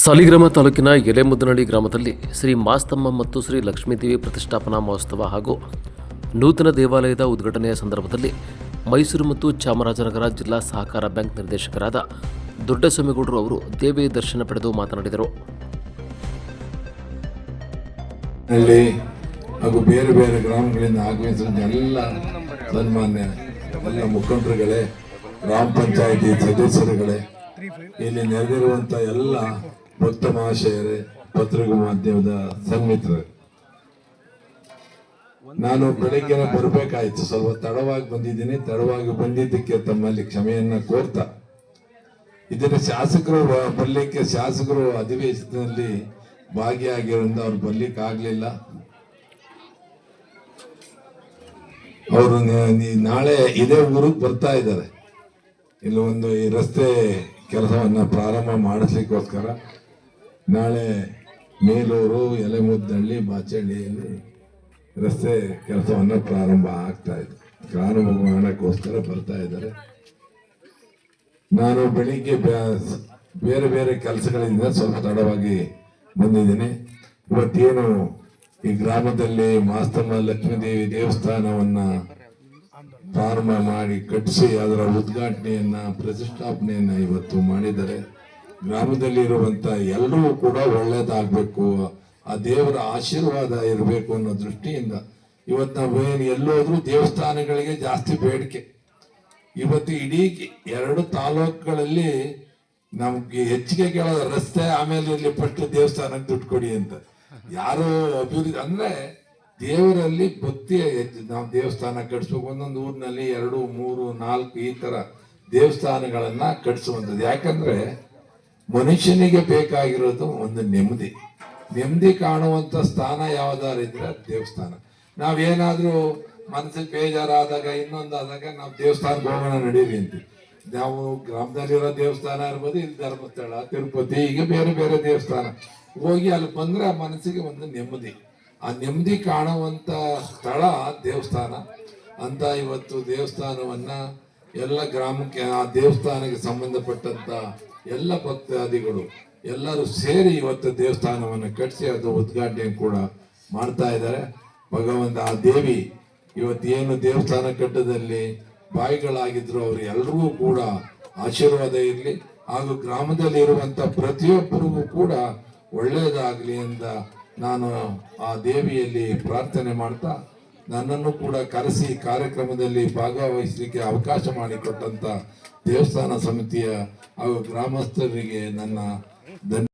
ಸಾಲಿಗ್ರಾಮ ತಾಲೂಕಿನ ಎಲೆಮುದ್ದನಹಳ್ಳಿ ಗ್ರಾಮದಲ್ಲಿ ಶ್ರೀ ಮಾಸ್ತಮ್ಮ ಮತ್ತು ಶ್ರೀ ಲಕ್ಷ್ಮೀದೇವಿ ಪ್ರತಿಷ್ಠಾಪನಾ ಮಹೋತ್ಸವ ಹಾಗೂ ನೂತನ ದೇವಾಲಯದ ಉದ್ಘಾಟನೆಯ ಸಂದರ್ಭದಲ್ಲಿ ಮೈಸೂರು ಮತ್ತು ಚಾಮರಾಜನಗರ ಜಿಲ್ಲಾ ಸಹಕಾರ ಬ್ಯಾಂಕ್ ನಿರ್ದೇಶಕರಾದ ದೊಡ್ಡಸ್ವಾಮಿಗೌಡರು ಅವರು ದೇವಿ ದರ್ಶನ ಪಡೆದು ಮಾತನಾಡಿದರು. ಹಾಗೂ ಬೇರೆ ಬೇರೆ ಗ್ರಾಮಗಳಿಂದ ಆಗಮಿಸಿದ ಎಲ್ಲ ಸನ್ಮಾನ್ಯ, ಎಲ್ಲ ಮುಖಂಡರುಗಳೇ, ಗ್ರಾಮ ಪಂಚಾಯಿತಿ ಸದಸ್ಯರುಗಳೇ, ಇಲ್ಲಿ ನೆರೆದಿರುವಂತ ಎಲ್ಲ ಭಕ್ತ ಮಹಾಶಯರೇ ಪತ್ರಿಕಾ ಮಾಧ್ಯಮದ ಸನ್ಮಿತ್ರರೇ. ನಾನು ಬೆಳಗ್ಗೆ ಬರಬೇಕಾಯ್ತು. ಸ್ವಲ್ಪ ತಡವಾಗಿ ಬಂದಿದ್ದೀನಿ. ತಡವಾಗಿ ಬಂದಿದ್ದಕ್ಕೆ ತಮ್ಮಲ್ಲಿ ಕ್ಷಮೆಯನ್ನ ಕೋರ್ತಾ. ಇದನ್ನ ಶಾಸಕರು ಬರ್ಲಿಕ್ಕೆ ಶಾಸಕರು ಅಧಿವೇಶನದಲ್ಲಿ ಭಾಗಿಯಾಗಿರೋದ್ರಿಂದ ಅವ್ರು ಬರ್ಲಿಕ್ಕೆ ಆಗ್ಲಿಲ್ಲ ಅವರು ನಾಳೆ ಇದೇ ಊರಿಗೆ ಬರ್ತಾ ಇದ್ದಾರೆ. ಇಲ್ಲಿ ಒಂದು ಈ ರಸ್ತೆ ಕೆಲಸವನ್ನ ಪ್ರಾರಂಭ ಮಾಡಿಸ್ಲಿಕ್ಕೋಸ್ಕರ. ನಾಳೆ ಮೇಲೂರು ಎಲೆಮುದ್ದಳ್ಳಿ ಬಾಚಳ್ಳಿಯಲ್ಲಿ ರಸ್ತೆ ಕೆಲಸವನ್ನು ಪ್ರಾರಂಭ ಆಗ್ತಾ ಇದೆ. ಪ್ರಾರಂಭ ಮಾಡೋಕ್ಕೋಸ್ಕರ ಬರ್ತಾ ಇದ್ದಾರೆ. ನಾನು ಬೆಳಿಗ್ಗೆ ಬೇರೆ ಬೇರೆ ಕೆಲಸಗಳಿಂದ ಸ್ವಲ್ಪ ತಡವಾಗಿ ಬಂದಿದ್ದೀನಿ. ಇವತ್ತೇನು ಈ ಗ್ರಾಮದಲ್ಲಿ ಮಾಸ್ತಮ್ಮ ಲಕ್ಷ್ಮೀದೇವಿ ದೇವಸ್ಥಾನವನ್ನ ಪ್ರಾರಂಭ ಮಾಡಿ ಕಟ್ಟಿಸಿ ಅದರ ಉದ್ಘಾಟನೆಯನ್ನ, ಪ್ರತಿಷ್ಠಾಪನೆಯನ್ನ ಇವತ್ತು ಮಾಡಿದ್ದಾರೆ. ಗ್ರಾಮದಲ್ಲಿ ಇರುವಂತ ಎಲ್ಲರೂ ಕೂಡ ಒಳ್ಳೇದಾಗಬೇಕು, ಆ ದೇವರ ಆಶೀರ್ವಾದ ಇರಬೇಕು ಅನ್ನೋ ದೃಷ್ಟಿಯಿಂದ ಇವತ್ತು ನಾವೇನು ಎಲ್ಲೋದ್ರೂ ದೇವಸ್ಥಾನಗಳಿಗೆ ಜಾಸ್ತಿ ಬೇಡಿಕೆ. ಇವತ್ತು ಇಡೀ ಎರಡು ತಾಲೂಕುಗಳಲ್ಲಿ ನಮ್ಗೆ ಹೆಚ್ಚಿಗೆ ಕೇಳೋದು ರಸ್ತೆ ಆಮೇಲೆ ಇಲ್ಲಿ ಫಸ್ಟ್ ದೇವಸ್ಥಾನಕ್ಕೆ ದುಡ್ಡು ಕೊಡಿ ಅಂತ. ಯಾರು ಅಭಿವೃದ್ಧಿ ಅಂದ್ರೆ ದೇವರಲ್ಲಿ ಭಕ್ತಿ ನಾವು ದೇವಸ್ಥಾನ ಕಟ್ಸ್ಬೇಕು, ಒಂದೊಂದು ಊರಿನಲ್ಲಿ ಎರಡು, ಮೂರು, ನಾಲ್ಕು ಈ ತರ ದೇವಸ್ಥಾನಗಳನ್ನ ಕಟ್ಸುವಂಥದ್ದು. ಯಾಕಂದ್ರೆ ಮನುಷ್ಯನಿಗೆ ಬೇಕಾಗಿರೋದು ಒಂದು ನೆಮ್ಮದಿ. ನೆಮ್ಮದಿ ಕಾಣುವಂತ ಸ್ಥಾನ ಯಾವುದಾರಿದ್ರೆ ದೇವಸ್ಥಾನ. ನಾವೇನಾದ್ರೂ ಮನಸ್ಸಿಗೆ ಬೇಜಾರಾದಾಗ ಇನ್ನೊಂದು ಆದಾಗ ನಾವು ದೇವಸ್ಥಾನಕ್ಕೆ ಹೋಗೋಣ ನಡೀರಿ ಅಂತೀವಿ. ನಾವು ಗ್ರಾಮದಲ್ಲಿರೋ ದೇವಸ್ಥಾನ ಇರ್ಬೋದು, ಇಲ್ಲಿ ಧರ್ಮಸ್ಥಳ, ತಿರುಪತಿ ಈಗ ಬೇರೆ ಬೇರೆ ದೇವಸ್ಥಾನ. ಹೋಗಿ ಅಲ್ಲಿ ಬಂದ್ರೆ ಆ ಮನಸ್ಸಿಗೆ ಒಂದು ನೆಮ್ಮದಿ. ಆ ನೆಮ್ಮದಿ ಕಾಣುವಂತ ಸ್ಥಳ ದೇವಸ್ಥಾನ. ಅಂತ ಇವತ್ತು ದೇವಸ್ಥಾನವನ್ನ ಎಲ್ಲ ಗ್ರಾಮಕ್ಕೆ, ಆ ದೇವಸ್ಥಾನಕ್ಕೆ ಸಂಬಂಧಪಟ್ಟಂತ ಎಲ್ಲ ಭಕ್ತಾದಿಗಳು ಎಲ್ಲರೂ ಸೇರಿ ಇವತ್ತು ದೇವಸ್ಥಾನವನ್ನು ಕಟ್ಟಿಸಿ ಅದು ಉದ್ಘಾಟನೆ ಕೂಡ ಮಾಡ್ತಾ ಇದ್ದಾರೆ. ಭಗವಂತ, ಆ ದೇವಿ ಇವತ್ತು ಏನು ದೇವಸ್ಥಾನ ಕಟ್ಟದಲ್ಲಿ ಬಾಯಿಗಳಾಗಿದ್ರು, ಅವರು ಎಲ್ರಿಗೂ ಕೂಡ ಆಶೀರ್ವಾದ ಇರಲಿ. ಹಾಗೂ ಗ್ರಾಮದಲ್ಲಿ ಇರುವಂತ ಪ್ರತಿಯೊಬ್ಬರಿಗೂ ಕೂಡ ಒಳ್ಳೆಯದಾಗಲಿ ಅಂತ ನಾನು ಆ ದೇವಿಯಲ್ಲಿ ಪ್ರಾರ್ಥನೆ ಮಾಡ್ತಾ ನನ್ನನ್ನು ಕೂಡ ಕರೆಸಿ ಕಾರ್ಯಕ್ರಮದಲ್ಲಿ ಭಾಗವಹಿಸಲಿಕ್ಕೆ ಅವಕಾಶ ಮಾಡಿಕೊಟ್ಟಂತ ದೇವಸ್ಥಾನ ಸಮಿತಿಯ ಹಾಗೂ ಗ್ರಾಮಸ್ಥರಿಗೆ ನನ್ನ ಧನ್ಯ